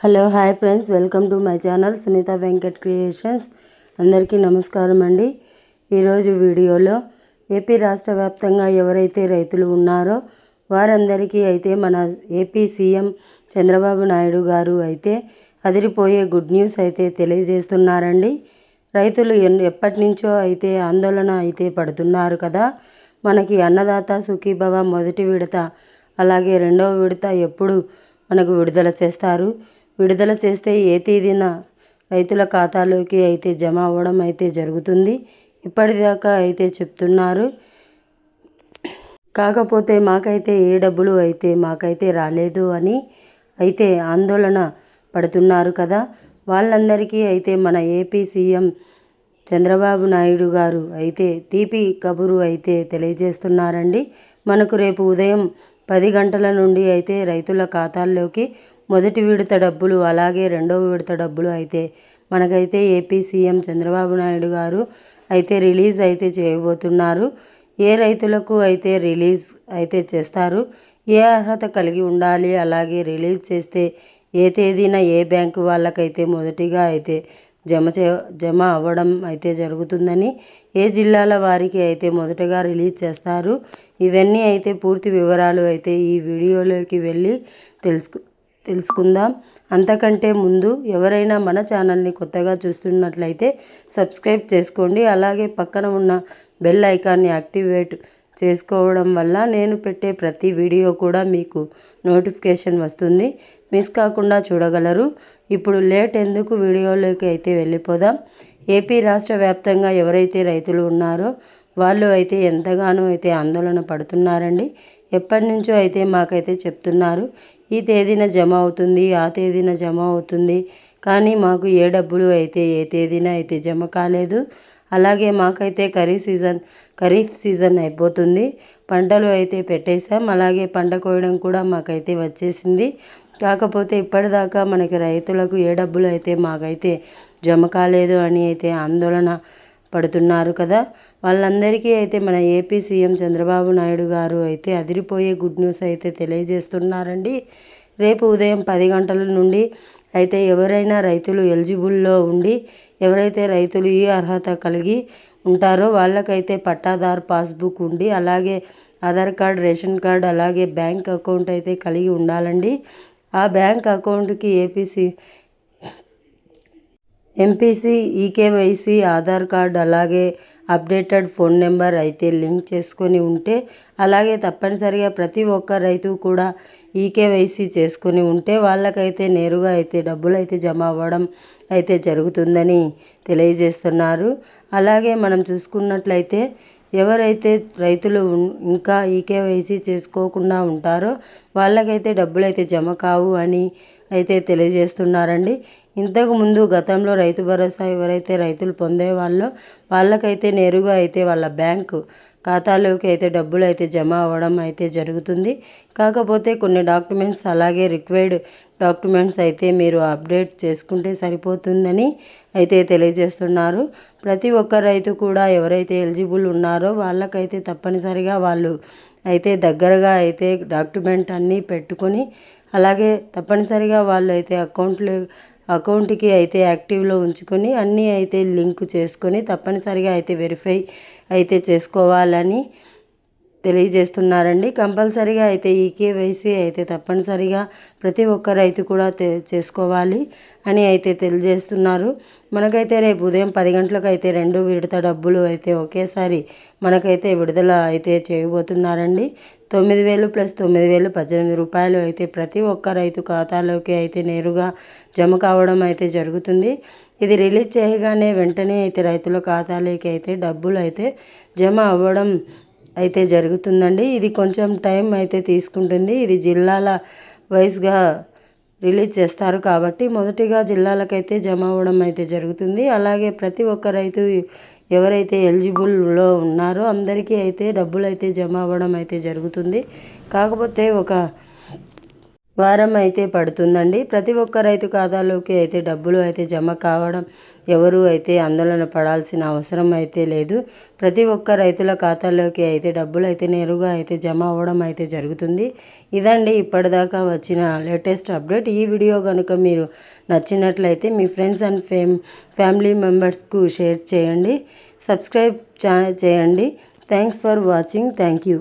Hello hi friends. Welcome to my channel Sunitha Venkat creations. అందరికీ నమస్కారం అండి. ఈరోజు వీడియోలో ఏపీ రాష్ట్ర వ్యాప్తంగా ఎవరైతే రైతులు ఉన్నారో వారందరికీ అయితే మన ఏపీ సీఎం చంద్రబాబు నాయుడు గారు అయితే అదిరిపోయే గుడ్ న్యూస్ అయితే తెలియజేస్తున్నారండి. రైతులు ఎన్ ఎప్పటి నుంచో అయితే ఆందోళన అయితే పడుతున్నారు కదా. మనకి అన్నదాత సుఖీభవ మొదటి విడత అలాగే రెండవ విడత ఎప్పుడు మనకు విడుదల చేస్తారు. విడుదల చేస్తే ఏ తేదీన రైతుల ఖాతాలోకి అయితే జమ అవ్వడం అయితే జరుగుతుంది. ఇప్పటిదాకా అయితే చెప్తున్నారు. కాకపోతే మాకైతే ఏ డబ్బులు అయితే మాకైతే రాలేదు అని అయితే ఆందోళన పడుతున్నారు కదా. వాళ్ళందరికీ అయితే మన ఏపీ సీఎం చంద్రబాబు నాయుడు గారు అయితే తీపి కబురు అయితే తెలియజేస్తున్నారండి. మనకు రేపు ఉదయం పది గంటల నుండి అయితే రైతుల ఖాతాల్లోకి మొదటి విడత డబ్బులు అలాగే రెండవ విడత డబ్బులు అయితే. మనకైతే ఏపీ సీఎం చంద్రబాబు నాయుడు గారు అయితే రిలీజ్ అయితే చేయబోతున్నారు. ఏ రైతులకు అయితే రిలీజ్ అయితే చేస్తారు ఏ అర్హత కలిగి ఉండాలి అలాగే రిలీజ్ చేస్తే ఏ తేదీన ఏ బ్యాంకు వాళ్ళకైతే మొదటిగా అయితే జమ చే జమ అవ్వడం అయితే జరుగుతుందని ఏ జిల్లాల వారికి అయితే మొదటగా రిలీజ్ చేస్తారు ఇవన్నీ అయితే పూర్తి వివరాలు అయితే ఈ వీడియోలోకి వెళ్ళి తెలుసుకు తెలుసుకుందాం. అంతకంటే ముందు ఎవరైనా మన ఛానల్ని కొత్తగా చూస్తున్నట్లయితే సబ్స్క్రైబ్ చేసుకోండి. అలాగే పక్కన ఉన్న బెల్ ఐకాన్ని యాక్టివేట్ చేసుకోవడం వల్ల నేను పెట్టే ప్రతి వీడియో కూడా మీకు నోటిఫికేషన్ వస్తుంది. మిస్ కాకుండా చూడగలరు. ఇప్పుడు లేట్ ఎందుకు వీడియోలోకి అయితే వెళ్ళిపోదాం. ఏపీ రాష్ట్ర వ్యాప్తంగా ఎవరైతే రైతులు ఉన్నారో వాళ్ళు అయితే ఎంతగానో అయితే ఆందోళన పడుతున్నారండి. ఎప్పటి నుంచో అయితే మాకైతే చెప్తున్నారు. ఈ తేదీన జమ అవుతుంది ఆ తేదీన జమ అవుతుంది. కానీ మాకు ఏ డబ్బులు అయితే ఏ తేదీన అయితే జమ కాలేదు. అలాగే మాకైతే ఖరీఫ్ సీజన్ ఖరీఫ్ సీజన్ అయిపోతుంది. పంటలు అయితే పెట్టేశాం. అలాగే పంట కోయడం కూడా మాకైతే వచ్చేసింది. కాకపోతే ఇప్పటిదాకా మనకి రైతులకు ఏ డబ్బులు అయితే మాకైతే జమ కాలేదు అని అయితే ఆందోళన పడుతున్నారు కదా. వాళ్ళందరికీ అయితే మన ఏపీ సీఎం చంద్రబాబు నాయుడు గారు అయితే అదిరిపోయే గుడ్ న్యూస్ అయితే తెలియజేస్తున్నారండి. రేపు ఉదయం పది గంటల నుండి అయితే ఎవరైనా రైతులు ఎలిజిబుల్లో ఉండి ఎవరైతే రైతులు ఈ అర్హత కలిగి ఉంటారో వాళ్ళకైతే పట్టాదారు పాస్బుక్ ఉండి అలాగే ఆధార్ కార్డ్ రేషన్ కార్డ్ అలాగే బ్యాంక్ అకౌంట్ అయితే కలిగి ఉండాలండి. ఆ బ్యాంక్ అకౌంట్కి APC MPC eKYC Aadhaar card అలాగే అప్డేటెడ్ ఫోన్ నెంబర్ అయితే లింక్ చేసుకొని ఉంటే అలాగే తప్పనిసరిగా ప్రతి ఒక్క రైతు కూడా ఈకేవైసీ చేసుకొని ఉంటే వాళ్ళకైతే నేరుగా అయితే డబ్బులు అయితే జమ అవ్వడం అయితే జరుగుతుందని తెలియజేస్తున్నారు. అలాగే మనం చూసుకున్నట్లయితే ఎవరైతే రైతులు ఇంకా ఈకేవైసీ చేసుకోకుండా ఉంటారో వాళ్ళకైతే డబ్బులు అయితే జమ కావు అని అయితే తెలియజేస్తున్నారండి. ఇంతకు ముందు గతంలో రైతు భరోసా ఎవరైతే రైతులు పొందేవాళ్ళో వాళ్ళకైతే నేరుగా అయితే వాళ్ళ బ్యాంకు ఖాతాలోకి అయితే డబ్బులు అయితే జమ అవ్వడం అయితే జరుగుతుంది. కాకపోతే కొన్ని డాక్యుమెంట్స్ అలాగే రిక్వైర్డ్ డాక్యుమెంట్స్ అయితే మీరు అప్డేట్ చేసుకుంటే సరిపోతుందని అయితే తెలియజేస్తున్నారు. ప్రతి ఒక్క రైతు కూడా ఎవరైతే ఎలిజిబుల్ ఉన్నారో వాళ్ళకైతే తప్పనిసరిగా వాళ్ళు అయితే దగ్గరగా అయితే డాక్యుమెంట్ అన్నీ పెట్టుకొని అలాగే తప్పనిసరిగా వాళ్ళు అయితే అకౌంట్లో అకౌంట్కి అయితే యాక్టివ్లో ఉంచుకొని అన్నీ అయితే లింక్ చేసుకొని తప్పనిసరిగా అయితే వెరిఫై అయితే చేసుకోవాలని తెలియజేస్తున్నారండి. కంపల్సరీగా అయితే ఈ కేవైసీ అయితే తప్పనిసరిగా ప్రతి ఒక్క రైతు కూడా చేసుకోవాలి అని అయితే తెలియజేస్తున్నారు. మనకైతే రేపు ఉదయం పది గంటలకు అయితే రెండు విడత డబ్బులు అయితే ఒకేసారి మనకైతే విడుదల అయితే చేయబోతున్నారండి. తొమ్మిది వేలు ప్లస్ తొమ్మిది వేలు పద్దెనిమిది రూపాయలు అయితే ప్రతి ఒక్క రైతు ఖాతాలోకి అయితే నేరుగా జమ కావడం అయితే జరుగుతుంది. ఇది రిలీజ్ చేయగానే వెంటనే అయితే రైతుల ఖాతాలోకి అయితే డబ్బులు అయితే జమ అవ్వడం అయితే జరుగుతుందండి. ఇది కొంచెం టైం అయితే తీసుకుంటుంది. ఇది జిల్లాల వైజ్గా రిలీజ్ చేస్తారు కాబట్టి మొదటిగా జిల్లాలకైతే జమ అవ్వడం అయితే జరుగుతుంది. అలాగే ప్రతి ఒక్క రైతు ఎవరైతే ఎలిజిబుల్లో ఉన్నారో అందరికీ అయితే డబ్బులు అయితే జమ అవ్వడం అయితే జరుగుతుంది. కాకపోతే ఒక వారం అయితే పడుతుందండి. ప్రతి ఒక్క రైతు ఖాతాలోకి అయితే డబ్బులు అయితే జమ కావడం ఎవరు అయితే ఆందోళన పడాల్సిన అవసరం అయితే లేదు. ప్రతి ఒక్క రైతుల ఖాతాలోకి అయితే డబ్బులు అయితే నేరుగా అయితే జమ అవ్వడం అయితే జరుగుతుంది. ఇదండి ఇప్పటిదాకా వచ్చిన లేటెస్ట్ అప్డేట్. ఈ వీడియో కనుక మీరు నచ్చినట్లయితే మీ ఫ్రెండ్స్ అండ్ ఫేమ్ ఫ్యామిలీ మెంబర్స్కు షేర్ చేయండి. సబ్స్క్రైబ్ చేయండి. Thanks for watching. Thank you.